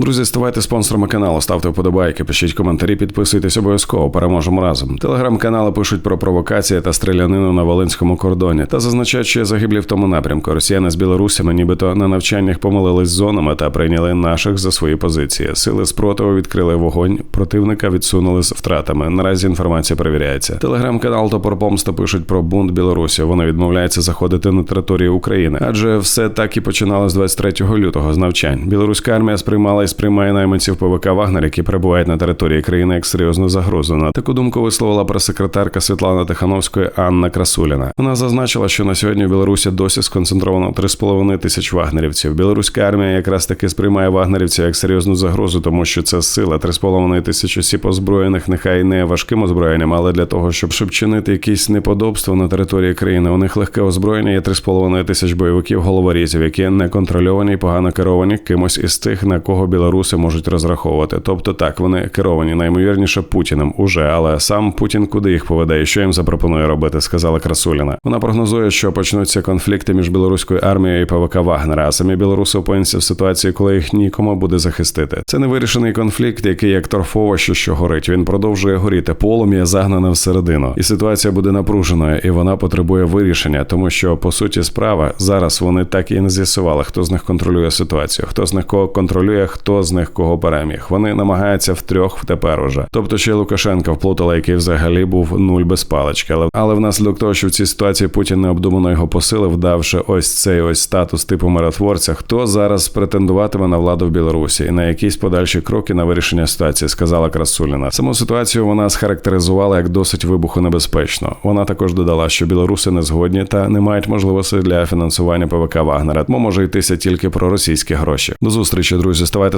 Друзі, ставайте спонсорами каналу, ставте вподобайки, пишіть коментарі, підписуйтесь обов'язково. Переможемо разом. Телеграм-канали пишуть про провокації та стрілянину на волинському кордоні та зазначають, що є загиблі в тому напрямку. Росіяни з білорусями, нібито на навчаннях помилились зонами та прийняли наших за свої позиції. Сили спротиву відкрили вогонь. Противника відсунули з втратами. Наразі інформація перевіряється. Телеграм-канал Топор Помста пишуть про бунт Білорусі. Вона відмовляється заходити на територію України, адже все так і починалось 23 лютого з навчань. Білоруська армія сприймала сприймає найманців ПВК Вагнер, які перебувають на території країни як серйозну загрозу. На таку думку висловила прес-секретарка Світлана Тихановської Анна Красуліна. Вона зазначила, що на сьогодні в Білорусі досі сконцентровано 3,5 тисяч вагнерівців. Білоруська армія якраз таки сприймає вагнерівців як серйозну загрозу, тому що це сила 3,5 тисяч осіб озброєних, нехай не важким озброєнням, але для того, щоб щоб чинити якісь неподобства на території країни. У них легке озброєння є 3,5 тисяч бойовиків головорізів, які не контрольовані і погано керовані кимось із тих, на кого білоруси можуть розраховувати. Тобто так вони керовані наймовірніше Путіним уже, але сам Путін куди їх поведе і що їм запропонує робити, сказала Красуліна. Вона прогнозує, що почнуться конфлікти між білоруською армією і ПВК Вагнера, а самі білоруси опиняться в ситуації, коли їх нікому буде захистити. Це невирішений конфлікт, який як торфовище, що горить. Він продовжує горіти. Полум'я загнане всередину, і ситуація буде напруженою, і вона потребує вирішення, тому що по суті справа зараз вони так і не з'ясували, хто з них контролює ситуацію, хто з них кого контролює, хто з них кого переміг. Вони намагаються втрьох тепер уже. Тобто, ще Лукашенка вплутала, який взагалі був нуль без палички. Але але внаслідок того, що в цій ситуації Путін необдумано його посилив, давши ось цей ось статус типу миротворця, хто зараз претендуватиме на владу в Білорусі і на якісь подальші кроки на вирішення ситуації, сказала Красуліна. Саму ситуацію вона схарактеризувала як досить вибухонебезпечно. Вона також додала, що білоруси не згодні та не мають можливості для фінансування ПВК Вагнера. Тому може йтися тільки про російські гроші. До зустрічі, друзі. Ставайте